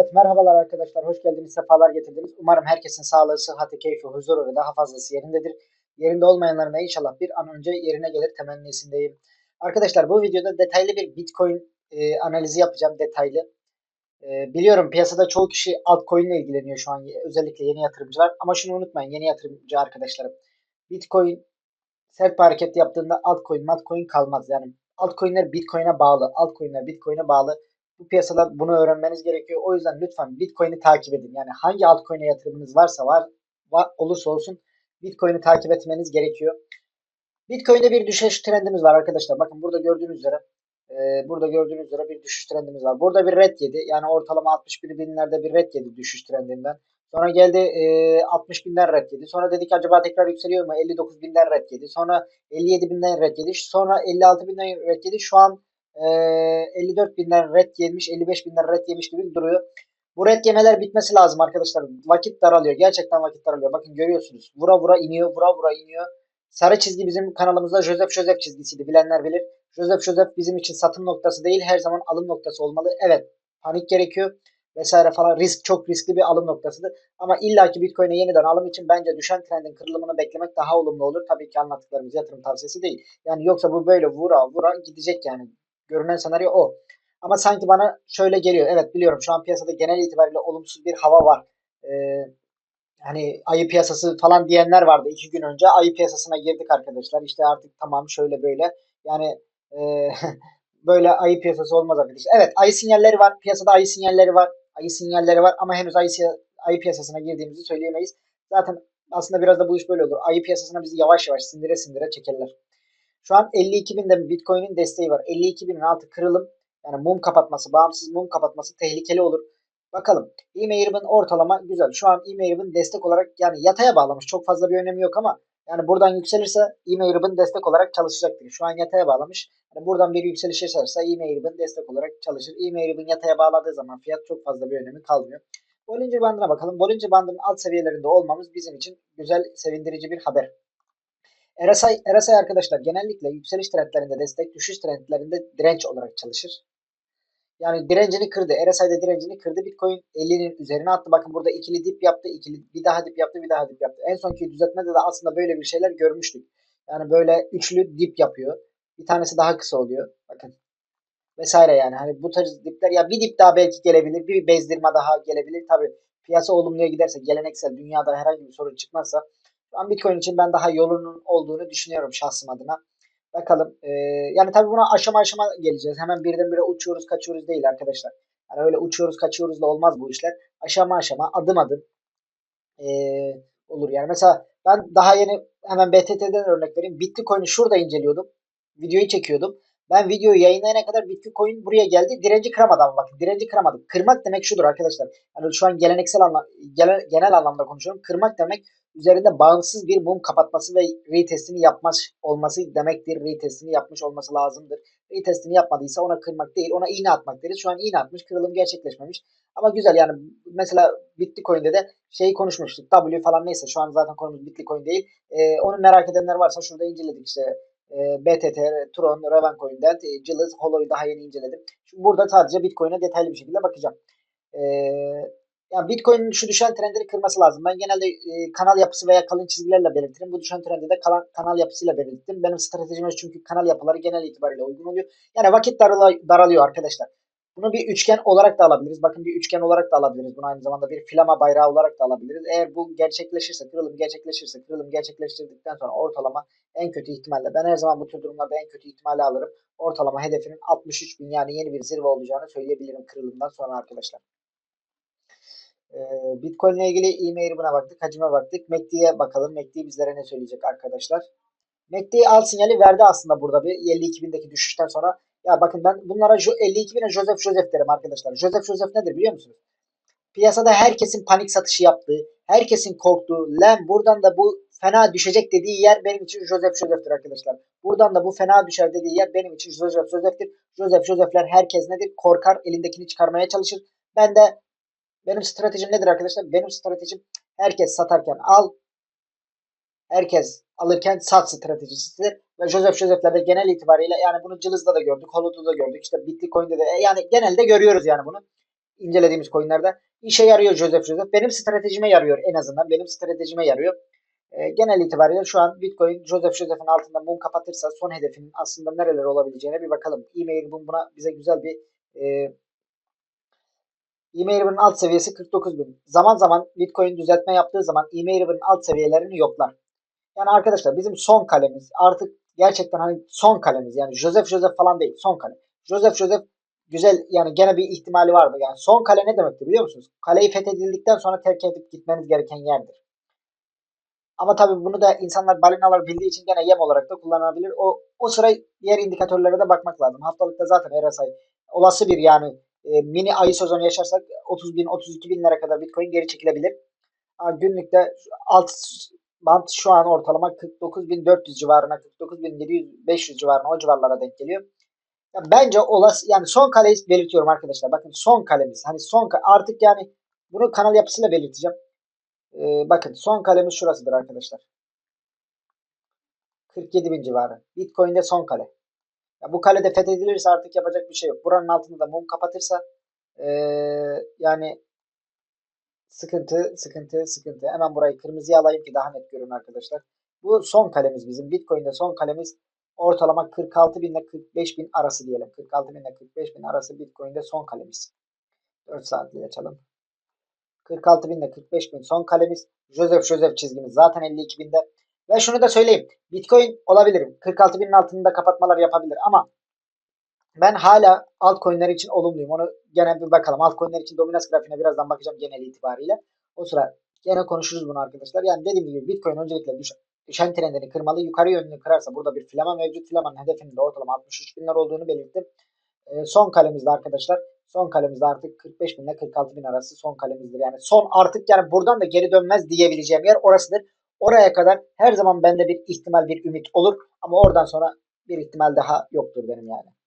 Evet merhabalar arkadaşlar. Hoş geldiniz. Sefalar getirdiniz. Umarım herkesin sağlığı, sıhhati, keyfi, huzuru ve daha fazlası yerindedir. Yerinde olmayanların da inşallah bir an önce yerine gelir temennisindeyim. Arkadaşlar bu videoda detaylı bir Bitcoin e, analizi yapacağım. Detaylı. E, biliyorum piyasada çoğu kişi altcoin ile ilgileniyor şu an. Özellikle yeni yatırımcılar. Ama şunu unutmayın yeni yatırımcı arkadaşlarım. Bitcoin sert bir hareket yaptığında altcoin, altcoin kalmaz. Yani altcoin'ler Bitcoin'e bağlı. Altcoin'ler Bitcoin'e bağlı. Bu piyasada bunu öğrenmeniz gerekiyor. O yüzden lütfen Bitcoin'i takip edin. Yani hangi altcoin'e yatırımınız varsa var, var olursa olsun Bitcoin'i takip etmeniz gerekiyor. Bitcoin'de bir düşüş trendimiz var arkadaşlar. Bakın burada gördüğünüz üzere e, burada gördüğünüz üzere bir düşüş trendimiz var. Burada bir red yedi. Yani ortalama 61 binlerde bir red yedi düşüş trendinden. Sonra geldi e, 60 binden red yedi. Sonra dedik acaba tekrar yükseliyor mu? 59 binden red yedi. Sonra 57 binden red yedi. Sonra 56 binden red yedi. Şu an e, 54 binden red yemiş, 55 binden red yemiş gibi duruyor. Bu red yemeler bitmesi lazım arkadaşlar. Vakit daralıyor. Gerçekten vakit daralıyor. Bakın görüyorsunuz. Vura vura iniyor, vura vura iniyor. Sarı çizgi bizim kanalımızda Joseph Joseph çizgisiydi. Bilenler bilir. Joseph Joseph bizim için satım noktası değil, her zaman alım noktası olmalı. Evet, panik gerekiyor vesaire falan risk çok riskli bir alım noktasıdır. Ama illaki Bitcoin'e yeniden alım için bence düşen trendin kırılımını beklemek daha olumlu olur. Tabii ki anlattıklarımız yatırım tavsiyesi değil. Yani yoksa bu böyle vura vura gidecek yani. Görünen senaryo o. Ama sanki bana şöyle geliyor. Evet biliyorum şu an piyasada genel itibariyle olumsuz bir hava var. Ee, hani ayı piyasası falan diyenler vardı iki gün önce. Ayı piyasasına girdik arkadaşlar. İşte artık tamam şöyle böyle. Yani e, böyle ayı piyasası olmaz arkadaşlar. Evet ayı sinyalleri var. Piyasada ayı sinyalleri var. Ayı sinyalleri var ama henüz ayı, ayı piyasasına girdiğimizi söyleyemeyiz. Zaten aslında biraz da bu iş böyle olur. Ayı piyasasına bizi yavaş yavaş sindire sindire çekerler. Şu an 52 binde Bitcoin'in desteği var. 52 binin altı kırılım. Yani mum kapatması, bağımsız mum kapatması tehlikeli olur. Bakalım. E-Mail'in ortalama güzel. Şu an E-Mail'in destek olarak yani yataya bağlamış. Çok fazla bir önemi yok ama yani buradan yükselirse E-Mail'in destek olarak çalışacaktır. Şu an yataya bağlamış. Yani buradan bir yükseliş yaşarsa E-Mail'in destek olarak çalışır. E-Mail'in yataya bağladığı zaman fiyat çok fazla bir önemi kalmıyor. Bollinger bandına bakalım. Bollinger bandının alt seviyelerinde olmamız bizim için güzel, sevindirici bir haber. RSI, RSI arkadaşlar genellikle yükseliş trendlerinde destek, düşüş trendlerinde direnç olarak çalışır. Yani direncini kırdı. RSI'de direncini kırdı. Bitcoin 50'nin üzerine attı. Bakın burada ikili dip yaptı. ikili bir daha dip yaptı. Bir daha dip yaptı. En sonki düzeltmede de aslında böyle bir şeyler görmüştük. Yani böyle üçlü dip yapıyor. Bir tanesi daha kısa oluyor. Bakın. Vesaire yani. Hani bu tarz dipler ya bir dip daha belki gelebilir. Bir bezdirme daha gelebilir. Tabi piyasa olumluya giderse geleneksel dünyada herhangi bir sorun çıkmazsa an Bitcoin için ben daha yolunun olduğunu düşünüyorum şahsım adına. Bakalım. Ee, yani tabii buna aşama aşama geleceğiz. Hemen birdenbire uçuyoruz kaçıyoruz değil arkadaşlar. Yani öyle uçuyoruz kaçıyoruz da olmaz bu işler. Aşama aşama adım adım ee, olur. Yani mesela ben daha yeni hemen BTT'den örnek vereyim. Bitcoin'i şurada inceliyordum. Videoyu çekiyordum. Ben videoyu yayınlayana kadar Bitcoin buraya geldi. Direnci kıramadı ama bakın. Direnci kıramadı. Kırmak demek şudur arkadaşlar. Yani şu an geleneksel anlam genel, genel anlamda konuşuyorum. Kırmak demek üzerinde bağımsız bir mum kapatması ve retestini yapmış olması demektir. Retestini yapmış olması lazımdır. Retestini yapmadıysa ona kırmak değil, ona iğne atmak deriz. Şu an iğne atmış, kırılım gerçekleşmemiş. Ama güzel yani mesela Bitcoin'de de şeyi konuşmuştuk. W falan neyse şu an zaten konumuz Bitcoin değil. Ee, onu merak edenler varsa şurada inceledik işte e, BTT, Tron, Ravencoin'den, e, Cılız, Holo'yu daha yeni inceledim. Şimdi burada sadece Bitcoin'e detaylı bir şekilde bakacağım. Eee yani Bitcoin'in şu düşen trendleri kırması lazım. Ben genelde e, kanal yapısı veya kalın çizgilerle belirtirim. Bu düşen trendi de kalan, kanal yapısıyla belirttim. Benim stratejimiz çünkü kanal yapıları genel itibariyle uygun oluyor. Yani vakit daralıyor, daralıyor arkadaşlar. Bunu bir üçgen olarak da alabiliriz. Bakın bir üçgen olarak da alabiliriz. Bunu aynı zamanda bir flama bayrağı olarak da alabiliriz. Eğer bu gerçekleşirse, kırılım gerçekleşirse, kırılım gerçekleştirdikten sonra ortalama en kötü ihtimalle ben her zaman bu tür durumlarda en kötü ihtimali alırım. Ortalama hedefinin 63 bin yani yeni bir zirve olacağını söyleyebilirim kırılımdan sonra arkadaşlar. Bitcoin ile ilgili e-mail buna baktık. Hacime baktık. MACD'ye bakalım. MACD bizlere ne söyleyecek arkadaşlar. MACD al sinyali verdi aslında burada bir 52 bindeki düşüşten sonra. Ya bakın ben bunlara 52 bine Joseph Joseph derim arkadaşlar. Joseph Joseph nedir biliyor musunuz? Piyasada herkesin panik satışı yaptığı, herkesin korktuğu, lan buradan da bu fena düşecek dediği yer benim için Joseph Joseph'tir arkadaşlar. Buradan da bu fena düşer dediği yer benim için Joseph Joseph'tir. Joseph Joseph'ler herkes nedir? Korkar, elindekini çıkarmaya çalışır. Ben de benim stratejim nedir arkadaşlar? Benim stratejim herkes satarken al, herkes alırken sat stratejisidir. Ve Joseph Joseph'lerde genel itibariyle yani bunu Cılız'da da gördük, Holod'da da gördük, işte Bitcoin'de de yani genelde görüyoruz yani bunu. incelediğimiz coinlerde işe yarıyor Joseph Joseph. Benim stratejime yarıyor en azından. Benim stratejime yarıyor. E, genel itibariyle şu an Bitcoin Joseph Joseph'in altında mum kapatırsa son hedefinin aslında nereler olabileceğine bir bakalım. E-mail bu buna bize güzel bir e, e-mail'in alt seviyesi 49 bin. Zaman zaman Bitcoin düzeltme yaptığı zaman e-mail'in alt seviyelerini yoklar. Yani arkadaşlar bizim son kalemiz artık gerçekten hani son kalemiz yani Joseph Joseph falan değil son kale. Joseph Joseph güzel yani gene bir ihtimali vardı. Yani son kale ne demektir biliyor musunuz? Kaleyi fethedildikten sonra terk edip gitmeniz gereken yerdir. Ama tabii bunu da insanlar balinalar bildiği için gene yem olarak da kullanabilir. O o sıra diğer indikatörlere de bakmak lazım. Haftalıkta zaten RSI olası bir yani e, mini ayı sezonu yaşarsak 30 bin 32 binlere kadar Bitcoin geri çekilebilir. Ha, günlükte alt bant şu an ortalama 49.400 civarına 49.700 civarına o civarlara denk geliyor. Ya bence olası yani son kaleyi belirtiyorum arkadaşlar. Bakın son kalemiz. Hani son artık yani bunu kanal yapısıyla belirteceğim. Ee, bakın son kalemiz şurasıdır arkadaşlar. 47 bin civarı. Bitcoin'de son kale. Ya bu kalede fethedilirse artık yapacak bir şey yok. Buranın altında da mum kapatırsa ee, yani sıkıntı, sıkıntı, sıkıntı. Hemen burayı kırmızıya alayım ki daha net görün arkadaşlar. Bu son kalemiz bizim. Bitcoin'de son kalemiz ortalama 46 bin ile 45 bin arası diyelim. 46 bin ile 45 bin arası Bitcoin'de son kalemiz. 4 saatliği açalım. 46 bin ile 45 bin son kalemiz. Joseph Joseph çizgimiz zaten 52 binde. Ve şunu da söyleyeyim. Bitcoin olabilir. 46 binin altında kapatmalar yapabilir ama ben hala altcoin'ler için olumluyum. Onu gene bir bakalım. Altcoin'ler için dominans grafiğine birazdan bakacağım genel itibariyle. O sıra gene konuşuruz bunu arkadaşlar. Yani dediğim gibi Bitcoin öncelikle düş düşen trendini kırmalı. Yukarı yönünü kırarsa burada bir filama mevcut. Filamanın hedefinin de ortalama 63 binler olduğunu belirttim. E, son kalemizde arkadaşlar. Son kalemizde artık 45 bin ile 46 bin arası son kalemizdir. Yani son artık yani buradan da geri dönmez diyebileceğim yer orasıdır. Oraya kadar her zaman bende bir ihtimal, bir ümit olur. Ama oradan sonra bir ihtimal daha yoktur benim yani.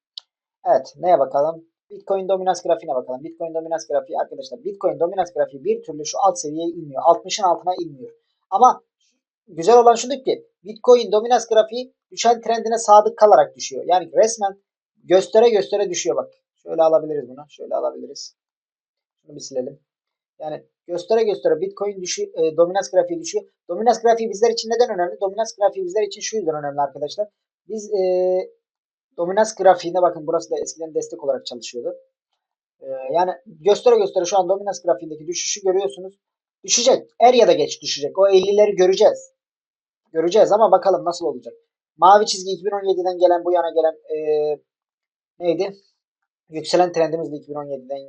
Evet neye bakalım? Bitcoin dominans grafiğine bakalım. Bitcoin dominans grafiği arkadaşlar. Bitcoin dominans grafiği bir türlü şu alt seviyeye inmiyor. 60'ın altına inmiyor. Ama güzel olan şudur ki Bitcoin dominans grafiği düşen trendine sadık kalarak düşüyor. Yani resmen göstere göstere düşüyor bak. Şöyle alabiliriz bunu. Şöyle alabiliriz. Şunu bir silelim. Yani göstere göstere Bitcoin düşü, e, dominans grafiği düşüyor. Dominans grafiği bizler için neden önemli? Dominans grafiği bizler için şu yüzden önemli arkadaşlar. Biz e, dominans grafiğinde bakın burası da eskiden destek olarak çalışıyordu. E, yani göstere göstere şu an dominans grafiğindeki düşüşü görüyorsunuz. Düşecek. Er ya da geç düşecek. O 50'leri göreceğiz. Göreceğiz ama bakalım nasıl olacak. Mavi çizgi 2017'den gelen bu yana gelen e, neydi? Yükselen trendimiz de 2017'den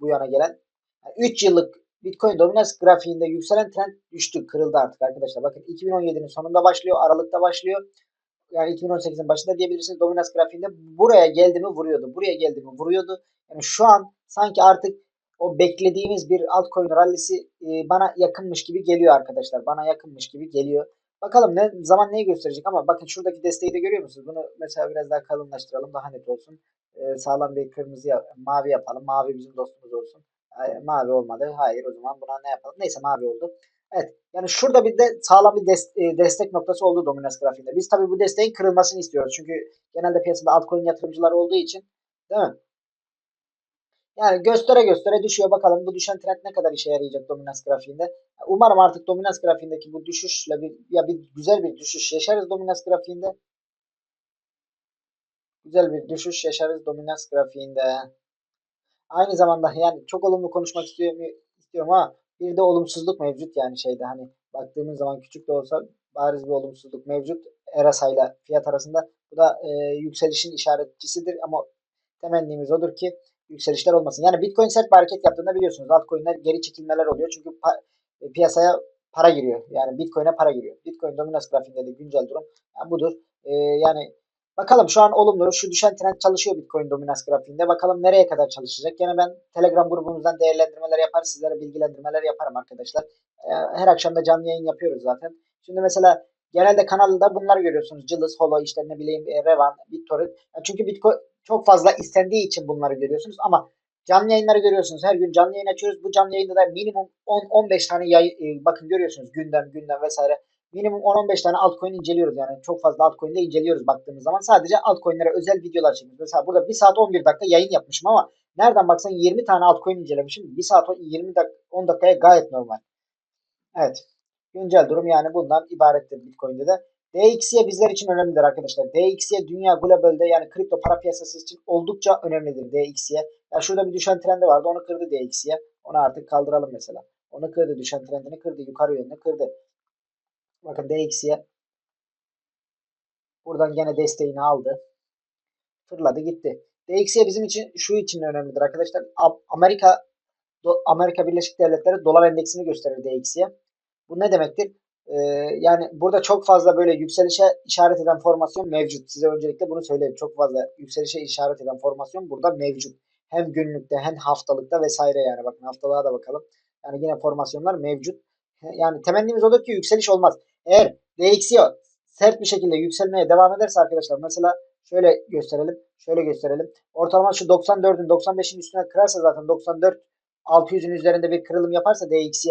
bu yana gelen. Yani 3 yıllık Bitcoin dominans grafiğinde yükselen trend düştü, kırıldı artık arkadaşlar. Bakın 2017'nin sonunda başlıyor, Aralık'ta başlıyor. Yani 2018'in başında diyebilirsiniz dominans grafiğinde buraya geldi mi vuruyordu. Buraya geldi mi vuruyordu. Yani şu an sanki artık o beklediğimiz bir altcoin rallisi e, bana yakınmış gibi geliyor arkadaşlar. Bana yakınmış gibi geliyor. Bakalım ne zaman neyi gösterecek ama bakın şuradaki desteği de görüyor musunuz? Bunu mesela biraz daha kalınlaştıralım daha net olsun. Ee, sağlam bir kırmızı mavi yapalım. Mavi bizim dostumuz olsun. Hayır, mavi olmadı. Hayır o zaman buna ne yapalım? Neyse mavi oldu. Evet. Yani şurada bir de sağlam bir des e, destek noktası oldu dominans grafiğinde. Biz tabii bu desteğin kırılmasını istiyoruz. Çünkü genelde piyasada altcoin yatırımcılar olduğu için değil mi? Yani göstere göstere düşüyor. Bakalım bu düşen trend ne kadar işe yarayacak dominans grafiğinde. Umarım artık dominans grafiğindeki bu düşüşle bir ya bir güzel bir düşüş yaşarız dominans grafiğinde. Güzel bir düşüş yaşarız dominans grafiğinde. Aynı zamanda yani çok olumlu konuşmak istiyorum, istiyorum ama bir de olumsuzluk mevcut yani şeyde hani baktığımız zaman küçük de olsa bariz bir olumsuzluk mevcut. Erasa ile fiyat arasında. Bu da e, yükselişin işaretçisidir ama temennimiz odur ki yükselişler olmasın. Yani Bitcoin sert bir hareket yaptığında biliyorsunuz altcoin'ler geri çekilmeler oluyor. Çünkü pa e, piyasaya para giriyor. Yani Bitcoin'e para giriyor. Bitcoin dominans grafiğinde de güncel durum yani budur. E, yani bakalım şu an olumlu. Şu düşen trend çalışıyor Bitcoin dominans grafiğinde. Bakalım nereye kadar çalışacak. Yine ben Telegram grubumuzdan değerlendirmeler yapar. Sizlere bilgilendirmeler yaparım arkadaşlar. E, her akşam da canlı yayın yapıyoruz zaten. Şimdi mesela genelde kanalda bunları görüyorsunuz. Cılız, Holo, işte ne bileyim Revan, BitTorrent. Çünkü Bitcoin çok fazla istendiği için bunları görüyorsunuz ama canlı yayınları görüyorsunuz. Her gün canlı yayın açıyoruz. Bu canlı yayında da minimum 10-15 tane yayın, e, bakın görüyorsunuz gündem gündem vesaire. Minimum 10-15 tane altcoin inceliyoruz yani. Çok fazla altcoin de inceliyoruz baktığımız zaman. Sadece altcoin'lere özel videolar çekiyoruz. Mesela burada 1 saat 11 dakika yayın yapmışım ama nereden baksan 20 tane altcoin incelemişim. 1 saat 20 dakika 10 dakikaya gayet normal. Evet. Güncel durum yani bundan ibarettir Bitcoin'de de. DXY bizler için önemlidir arkadaşlar. DXY dünya globalde yani kripto para piyasası için oldukça önemlidir DXY. Ya şurada bir düşen trendi vardı onu kırdı DXY. Onu artık kaldıralım mesela. Onu kırdı düşen trendini kırdı yukarı yönünü kırdı. Bakın DXY buradan gene desteğini aldı. Fırladı gitti. DXY bizim için şu için önemlidir arkadaşlar. Amerika Amerika Birleşik Devletleri dolar endeksini gösterir DXY. Bu ne demektir? Ee, yani burada çok fazla böyle yükselişe işaret eden formasyon mevcut. Size öncelikle bunu söyleyeyim. Çok fazla yükselişe işaret eden formasyon burada mevcut. Hem günlükte hem haftalıkta vesaire yani. Bakın haftalığa da bakalım. Yani yine formasyonlar mevcut. Yani temennimiz odur ki yükseliş olmaz. Eğer DXY sert bir şekilde yükselmeye devam ederse arkadaşlar mesela şöyle gösterelim. Şöyle gösterelim. Ortalama şu 94'ün 95'in üstüne kırarsa zaten 94 600'ün üzerinde bir kırılım yaparsa DXY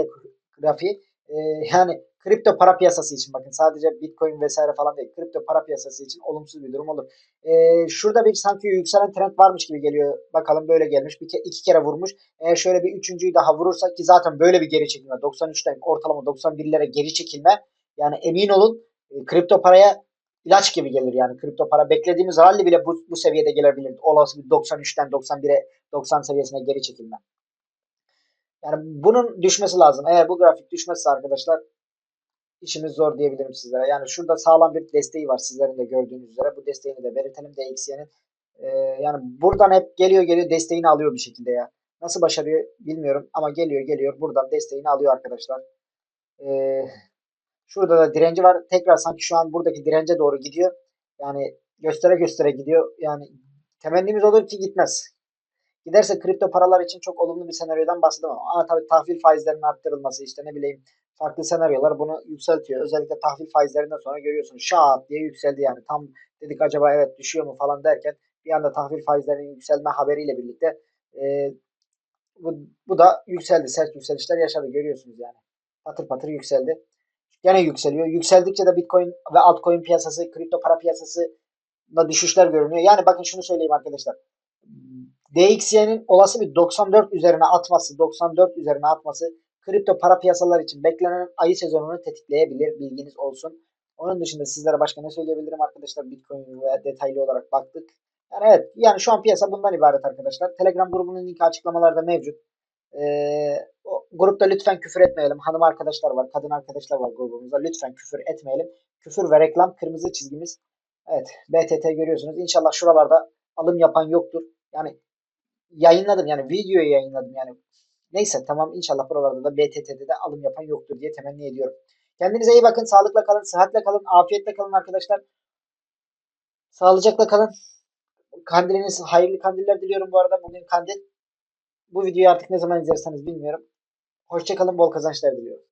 grafiği e, yani kripto para piyasası için bakın sadece bitcoin vesaire falan değil kripto para piyasası için olumsuz bir durum olur. E, şurada bir sanki yükselen trend varmış gibi geliyor. Bakalım böyle gelmiş. Bir ke iki kere vurmuş. Eğer şöyle bir üçüncüyü daha vurursak ki zaten böyle bir geri çekilme 93'ten ortalama 91'lere geri çekilme yani emin olun e, kripto paraya ilaç gibi gelir yani kripto para beklediğimiz rally bile bu, bu seviyede gelebilir. Olası bir 93'ten 91'e 90 seviyesine geri çekilme. Yani bunun düşmesi lazım. Eğer bu grafik düşmezse arkadaşlar işimiz zor diyebilirim sizlere. Yani şurada sağlam bir desteği var sizlerin de gördüğünüz üzere. Bu desteğini de belirtelim DXY'nin. Ee, yani buradan hep geliyor geliyor desteğini alıyor bir şekilde ya. Nasıl başarıyor bilmiyorum ama geliyor geliyor buradan desteğini alıyor arkadaşlar. Ee, şurada da direnci var. Tekrar sanki şu an buradaki dirence doğru gidiyor. Yani göstere göstere gidiyor. Yani temennimiz olur ki gitmez. Giderse kripto paralar için çok olumlu bir senaryodan bahsedemem. Ama tabii tahvil faizlerinin arttırılması işte ne bileyim farklı senaryolar bunu yükseltiyor. Özellikle tahvil faizlerinden sonra görüyorsunuz şahat diye yükseldi yani. Tam dedik acaba evet düşüyor mu falan derken bir anda tahvil faizlerinin yükselme haberiyle birlikte e, bu, bu da yükseldi. Sert yükselişler yaşadı görüyorsunuz yani. Patır patır yükseldi. Gene yükseliyor. Yükseldikçe de Bitcoin ve altcoin piyasası, kripto para piyasası da düşüşler görünüyor. Yani bakın şunu söyleyeyim arkadaşlar. DXY'nin olası bir 94 üzerine atması, 94 üzerine atması kripto para piyasalar için beklenen ayı sezonunu tetikleyebilir. Bilginiz olsun. Onun dışında sizlere başka ne söyleyebilirim arkadaşlar? Bitcoin ve detaylı olarak baktık. Yani evet yani şu an piyasa bundan ibaret arkadaşlar. Telegram grubunun linki açıklamalarda mevcut. Ee, o grupta lütfen küfür etmeyelim. Hanım arkadaşlar var, kadın arkadaşlar var grubumuzda. Lütfen küfür etmeyelim. Küfür ve reklam kırmızı çizgimiz. Evet BTT görüyorsunuz. İnşallah şuralarda alım yapan yoktur. Yani yayınladım yani videoyu yayınladım yani. Neyse tamam inşallah buralarda da BTT'de de alım yapan yoktur diye temenni ediyorum. Kendinize iyi bakın. Sağlıkla kalın, sıhhatle kalın, afiyetle kalın arkadaşlar. Sağlıcakla kalın. Kandiliniz hayırlı kandiller diliyorum bu arada. Bugün kandil. Bu videoyu artık ne zaman izlerseniz bilmiyorum. Hoşçakalın, bol kazançlar diliyorum.